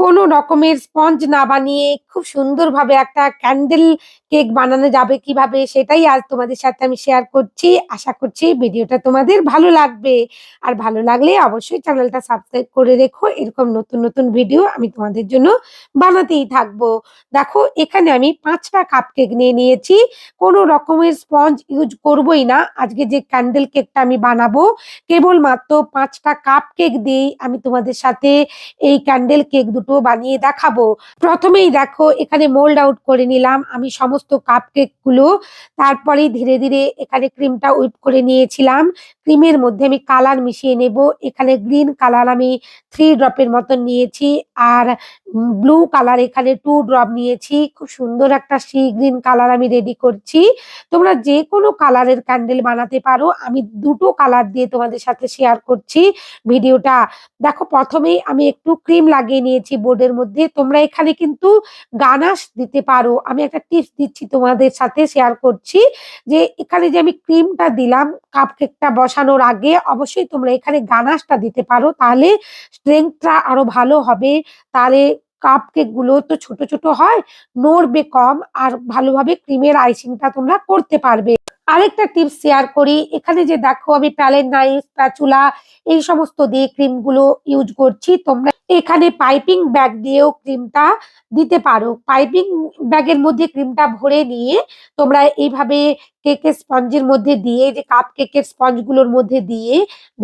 কোনো রকমের স্পঞ্জ না বানিয়ে খুব সুন্দরভাবে একটা ক্যান্ডেল কেক বানানো যাবে কীভাবে সেটাই আজ তোমাদের সাথে আমি শেয়ার করছি। আশা করছি ভিডিওটা তোমাদের ভালো লাগবে। আর ভালো লাগলে অবশ্যই চ্যানেলটা সাবস্ক্রাইব করে রেখো। এরকম নতুন নতুন ভিডিও আমি তোমাদের জন্য বানাতেই থাকব। দেখো, এখানে আমি পাঁচটা কাপ কেক নিয়ে নিয়েছি। কোনো রকমের স্পঞ্জ ইউজ করবোই না। আজকে যে ক্যান্ডেল কেকটা আমি বানাবো, কেবলমাত্র পাঁচটা কাপ কেক দিয়েই আমি তোমাদের সাথে এই ক্যান্ডেল কেক দুটো বানিয়ে দেখাবো। প্রথমেই দেখো, এখানে মোল্ড আউট করে নিলাম আমি সমস্ত কাপ কেকগুলো তারপরে ধীরে ধীরে এখানে ক্রিমটা উইপ করে নিয়েছিলাম। ক্রিমের মধ্যে আমি কালার মিশিয়ে নেব। এখানে গ্রিন কালার আমি থ্রি ড্রপের মতন নিয়েছি আর ব্লু কালার এখানে টু ড্রপ নিয়েছি। খুব সুন্দর একটা সি গ্রিন কালার আমি রেডি করছি। তোমরা যে কোনো কালারের ক্যান্ডেল বানাতে পারো। আমি দুটো কালার দিয়ে তোমাদের সাথে শেয়ার করছি ভিডিওটা। দেখো, প্রথমেই আমি একটু ক্রিম লাগিয়ে নিয়েছি বোর্ডের মধ্যে তোমরা এখানে কিন্তু গানাশ দিতে পারো। আমি একটা টিপস দিচ্ছি তোমাদের সাথে শেয়ার করছি যে এখানে যে আমি ক্রিমটা দিলাম কাপ কেকটা বসানোর আগে অবশ্যই তোমরা এখানে গানাশটা দিতে পারো। তাহলে স্ট্রেংথটা আরও ভালো হবে। তাহলে কাপ কেকগুলো তো ছোট ছোট হয়, নড়বে কম আর ভালোভাবে ক্রিমের আইসিংটা তোমরা করতে পারবে। আরেকটা টিপস শেয়ার করি। এখানে যে দেখো আমি প্যালেন নাইফ স্প্যাচুলা এই সমস্ত দিয়ে ক্রিমগুলো ইউজ করছি। তোমরা এখানে পাইপিং ব্যাগ দিয়েও ক্রিমটা দিতে পারো। পাইপিং ব্যাগের মধ্যে ক্রিমটা ভরে নিয়ে তোমরা এইভাবে কেকের স্পঞ্জের মধ্যে দিয়ে, যে কাপ কেকের স্পঞ্জগুলোর মধ্যে দিয়ে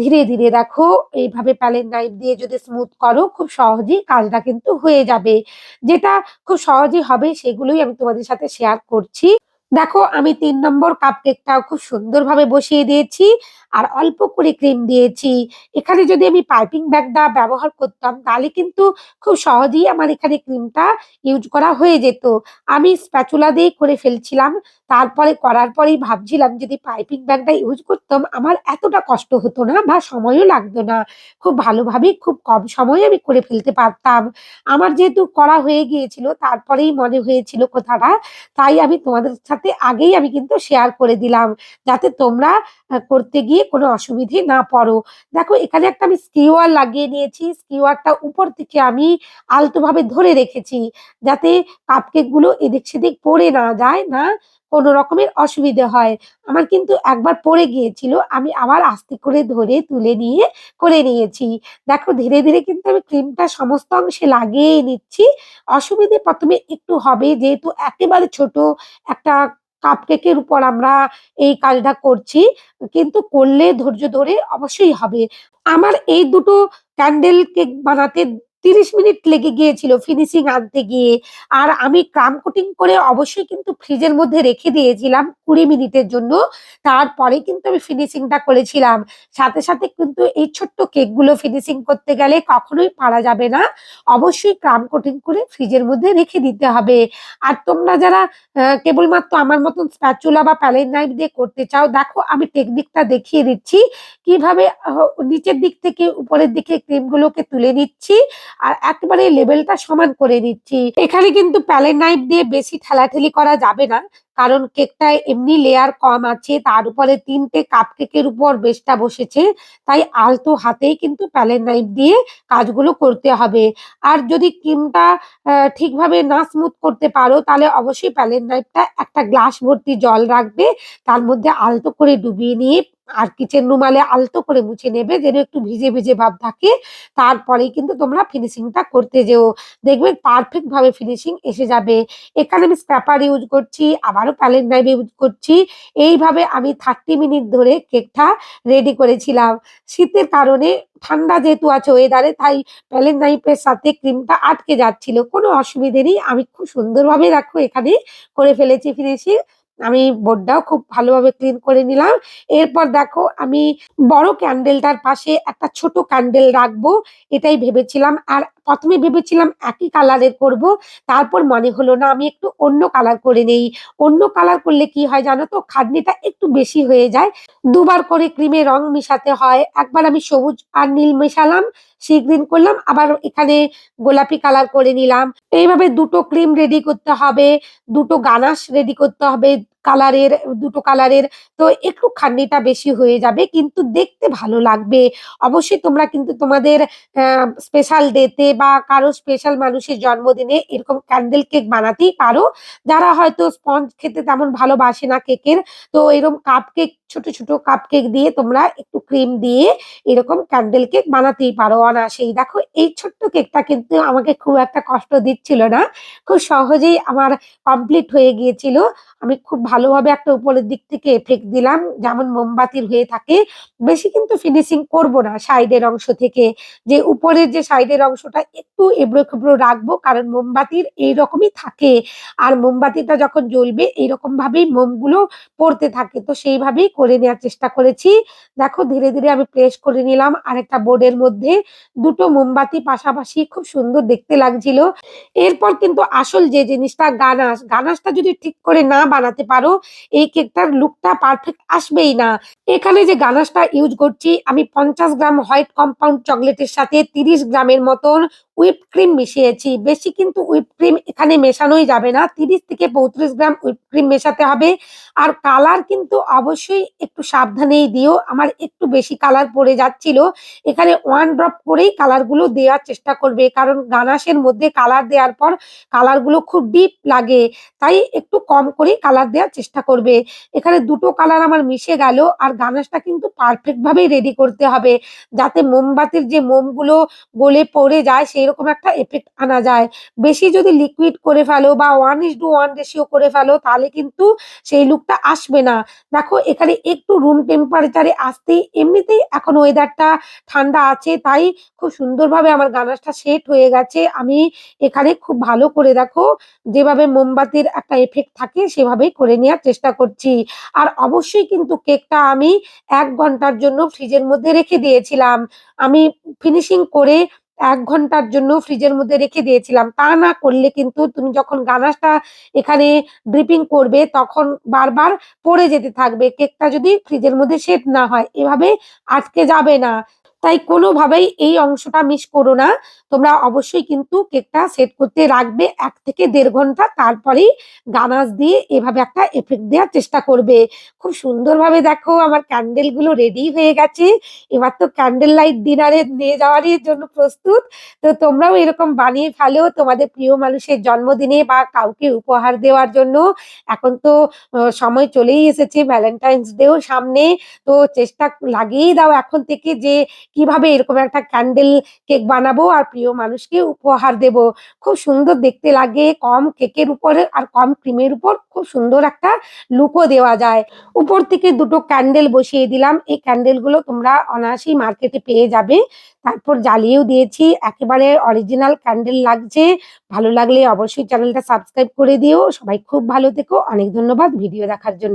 ধীরে ধীরে দেখো এইভাবে প্যালেন নাইফ দিয়ে যদি স্মুথ করো, খুব সহজেই কাজটা কিন্তু হয়ে যাবে। যেটা খুব সহজেই হবে সেগুলোই আমি তোমাদের সাথে শেয়ার করছি। দেখো, আমি তিন নম্বর কাপ কেকটাও খুব সুন্দরভাবে বসিয়ে দিয়েছি আর অল্প করে ক্রিম দিয়েছি। এখানে যদি আমি পাইপিং ব্যাগটা ব্যবহার করতাম, তাহলে কিন্তু খুব সহজেই আমার এখানে ক্রিমটা ইউজ করা হয়ে যেত। আমি স্প্যাচুলা দিয়ে করে ফেলছিলাম। তারপরে করার পরেই ভাবছিলাম, যদি পাইপিং ব্যাগটা ইউজ করতাম, আমার এতটা কষ্ট হতো না বা সময়ও লাগতো না। খুব ভালোভাবে খুব কম সময়ে আমি করে ফেলতে পারতাম। আমার যেহেতু করা হয়ে গিয়েছিল, তারপরেই মনে হয়েছিল কথাটা। তাই আমি তোমাদের সাথে আগেই আমি কিন্তু শেয়ার করে দিলাম, যাতে তোমরা করতে গিয়ে কোনো অসুবিধে না পড়ো। দেখো, এখানে একটা আমি স্কিওয়ার লাগিয়ে নিয়েছি স্কিওয়ারটা উপর থেকে আমি আলতোভাবে ধরে রেখেছি, যাতে কাপকেকগুলো এদিক সেদিক পড়ে না যায়, না কোনো রকমের অসুবিধে হয়। আমার কিন্তু একবার পড়ে গিয়েছিল, আমি আবার আস্তে করে ধরে তুলে নিয়ে, করে নিয়েছি। দেখো, ধীরে ধীরে কিন্তু আমি ক্রিমটা সমস্ত অংশে লাগিয়ে নিচ্ছি। অসুবিধে প্রথমে একটু হবে, যেহেতু একেবারে ছোট একটা কাপকেকের উপর আমরা এই কাজটা করছি, কিন্তু করলে ধৈর্য ধরে অবশ্যই হবে। আমার এই দুটো ক্যান্ডেল কেক বানাতে তিরিশ মিনিট লেগে গিয়েছিল ফিনিশিং আনতে গিয়ে। আর আমি ক্রাম কোটিং করে অবশ্যই কিন্তু ফ্রিজের মধ্যে রেখে দিয়েছিলাম কুড়ি মিনিটের জন্য। তারপরে কিন্তু আমি ফিনিশিংটা করেছিলাম। সাথে সাথে কিন্তু এই ছোট্ট কেকগুলো ফিনিশিং করতে গেলে কখনোই পারা যাবে না। অবশ্যই ক্রাম কোটিং করে ফ্রিজের মধ্যে রেখে দিতে হবে। আর তোমরা যারা কেবলমাত্র আমার মতন স্প্যাচুলা বা প্যালেন নাইফ দিয়ে করতে চাও, দেখো আমি টেকনিকটা দেখিয়ে দিচ্ছি। কীভাবে নিচের দিক থেকে উপরের দিকে ক্রিমগুলোকে তুলে নিচ্ছি। আর একেবারে লেভেলটা সমান করে নিচ্ছি। এখানে কিন্তু প্যালেন নাইফ দিয়ে বেশি ঠেলাঠেলি করা যাবে না, কারণ কেকটায় এমনি লেয়ার কম আছে, তার উপরে তিনটে কাপ কেকের উপর বেশটা বসেছে, তাই আলতো হাতেই কিন্তু প্যালেন নাইফ দিয়ে কাজগুলো করতে হবে। আর যদি ক্রিমটা ঠিকভাবে না স্মুথ করতে পারো, তাহলে অবশ্যই প্যালেন নাইফটা একটা গ্লাস ভর্তি জল রাখবে, তার মধ্যে আলতো করে ডুবিয়ে নিয়ে আর কিচেন রুমালে আলতো করে মুছে নেবে, যেন একটু ভিজে ভিজে ভাব থাকে। তারপরেই কিন্তু তোমরা ফিনিশিংটা করতে যেও। দেখবে পারফেক্ট ভাবে ফিনিশিং এসে যাবে। এখানে আমি স্ক্র্যাপার ইউজ করছি, আবারও প্যালেট নাইফ ইউজ করছি। এইভাবে আমি থার্টি মিনিট ধরে কেকটা রেডি করেছিলাম। শীতের কারণে ঠান্ডা যেহেতু আছে ওয়েদারে তাই প্যালেট নাইফের সাথে ক্রিমটা আটকে যাচ্ছিল। কোনো অসুবিধে নেই। আমি খুব সুন্দরভাবে দেখো এখানে করে ফেলেছি ফিনিশিং আমি বোর্ডটাও খুব ভালোভাবে ক্লিন করে নিলাম। এরপর দেখো, আমি বড় ক্যান্ডেলটার পাশে একটা ছোট ক্যান্ডেল রাখব, এটাই ভেবেছিলাম। আর প্রথমে ভেবেছিলাম একই কালারের করব, তারপর মনে হলো না, আমি একটু অন্য কালার করে নেই। অন্য কালার করলে কি হয় জানো তো, খাটনিটা একটু বেশি হয়ে যায়। দুবার করে ক্রিমে রং মিশাতে হয়। একবার আমি সবুজ আর নীল মেশালাম সি গ্রিন করলাম, আবার এখানে গোলাপি কালার করে নিলাম। এইভাবে দুটো ক্রিম রেডি করতে হবে, দুটো গানাশ রেডি করতে হবে কালারের, দুটো কালারের, তো একটু খান্নিটা বেশি হয়ে যাবে, কিন্তু দেখতে ভালো লাগবে। অবশ্যই তোমরা কিন্তু তোমাদের স্পেশাল ডেতে বা কারও স্পেশাল মানুষের জন্মদিনে এরকম ক্যান্ডেল কেক বানাতেই পারো। যারা হয়তো স্পঞ্জ খেতে তেমন ভালোবাসে না কেকের তো এরকম কাপ কেক ছোট ছোট কাপ কেক দিয়ে তোমরা একটু ক্রিম দিয়ে এরকম ক্যান্ডেল কেক বানাতেই পারো অনায়াসেই। দেখো, এই ছোট্ট কেকটা কিন্তু আমাকে খুব একটা কষ্ট দিচ্ছিল না, খুব সহজেই আমার কমপ্লিট হয়ে গিয়েছিল। আমি খুব ভালোভাবে একটা উপরের দিক থেকে এফেক্ট দিলাম। যেমন মোমবাতির হয়ে থাকে, বেশি কিন্তু ফিনিশিং করব না সাইডের অংশ থেকে। যে উপরের যে সাইডের অংশটা একটু এবড়ো খেবড়ো রাখব, কারণ মোমবাতির এইরকমই থাকে। আর মোমবাতিটা যখন জ্বলবে এইরকম ভাবেই মোমগুলো পড়তে থাকে। তো সেইভাবেই করে নেওয়ার চেষ্টা করেছি। দেখো, ধীরে ধীরে আমি প্রেস করে নিলাম। আর আরেকটা বোর্ডের মধ্যে দুটো মোমবাতি পাশাপাশি খুব সুন্দর দেখতে লাগছিল। এরপর কিন্তু আসল যে জিনিসটা গানাশ, গানাশটা যদি ঠিক করে না বানাতে পারো, এই কেকটার লুকটা পারফেক্ট আসবেই না। এখানে যে গানাশটা ইউজ করছি, আমি পঞ্চাশ গ্রাম হোয়াইট কম্পাউন্ড চকলেটের সাথে তিরিশ গ্রামের মতন হুইপ ক্রিম মিশিয়েছি। বেশি কিন্তু হুইপ ক্রিম এখানে মেশানোই যাবে না। তিরিশ থেকে পঁয়ত্রিশ গ্রাম হুইপ ক্রিম মেশাতে হবে। আর কালার কিন্তু অবশ্যই একটু সাবধানেই দিও। আমার একটু বেশি কালার পড়ে যাচ্ছিল। এখানে ওয়ান ড্রপ করেই কালারগুলো দেওয়ার চেষ্টা করবে। কারণ গানাশের মধ্যে কালার দেওয়ার পর কালারগুলো খুব ডিপ লাগে। তাই একটু কম কালার দেওয়ার চেষ্টা করবে। এখানে দুটো কালার আমার মিশে গেল, আর গানাশটা কিন্তু পারফেক্ট ভাবেই রেডি করতে হবে, যাতে মোমবাতির যে মোমগুলো গলে পড়ে যায় সেই রকম একটা এফেক্ট আনা যায়। বেশি যদি লিকুইড করে ফেলো বা one is to one ratio করে ফেলো, তাহলে কিন্তু সেই লুকটা আসবে না। দেখো, এখানে একটু রুম টেম্পারেচারে আসতেই এমনিতেই এখন ওয়েদারটা ঠান্ডা আছে, তাই খুব সুন্দরভাবে আমার গানাশটা সেট হয়ে গেছে। আমি এখানে খুব ভালো করে দেখো, যেভাবে মোমবাতির একটা এফেক্ট থাকে সেভাবেই করে নেওয়ার চেষ্টা করছি। আর অবশ্যই কিন্তু কেকটা আমি এক ঘণ্টার জন্য ফ্রিজের মধ্যে রেখে দিয়েছিলাম। আমি ফিনিশিং করে এক ঘণ্টার জন্য ফ্রিজের মধ্যে রেখে দিয়েছিলাম। তা না করলে কিন্তু তুমি যখন গানাশটা এখানে ড্রিপিং করবে তখন বারবার পড়ে যেতে থাকবে। কেকটা যদি ফ্রিজের মধ্যে সেট না হয়, এভাবে আটকে যাবে না। তাই কোনোভাবেই এই অংশটা মিস করো না। তোমরা অবশ্যই কিন্তু কেকটা সেট করতে রাখবে এক থেকে দেড় ঘণ্টা, তারপরেই গানাশ দিয়ে এভাবে একটা এফেক্ট দেওয়ার চেষ্টা করবে। খুব সুন্দরভাবে দেখো আমার ক্যান্ডেলগুলো রেডি হয়ে গেছে। এবার তো ক্যান্ডেল লাইট ডিনারে নিয়ে যাওয়ারই জন্য প্রস্তুত। তো তোমরাও এরকম বানিয়ে ফেলো তোমাদের প্রিয় মানুষের জন্মদিনে বা কাউকে উপহার দেওয়ার জন্য। এখন তো সময় চলেই এসেছে ভ্যালেন্টাইন্স ডেও সামনে। তো চেষ্টা লাগিয়েই দাও এখন থেকে যে কীভাবে এরকম একটা ক্যান্ডেল কেক বানাবো আর প্রিয় মানুষকে উপহার দেব? খুব সুন্দর দেখতে লাগে, কম কেকের উপরে আর কম ক্রিমের উপর খুব সুন্দর একটা লুকও দেওয়া যায়। উপর থেকে দুটো ক্যান্ডেল বসিয়ে দিলাম, এই ক্যান্ডেলগুলো তোমরা অনায়াসেই মার্কেটে পেয়ে যাবে। তারপর জ্বালিয়েও দিয়েছি, একেবারে অরিজিনাল ক্যান্ডেল লাগছে। ভালো লাগলে অবশ্যই চ্যানেলটা সাবস্ক্রাইব করে দিও। সবাই খুব ভালো থেকো। অনেক ধন্যবাদ ভিডিও দেখার জন্য।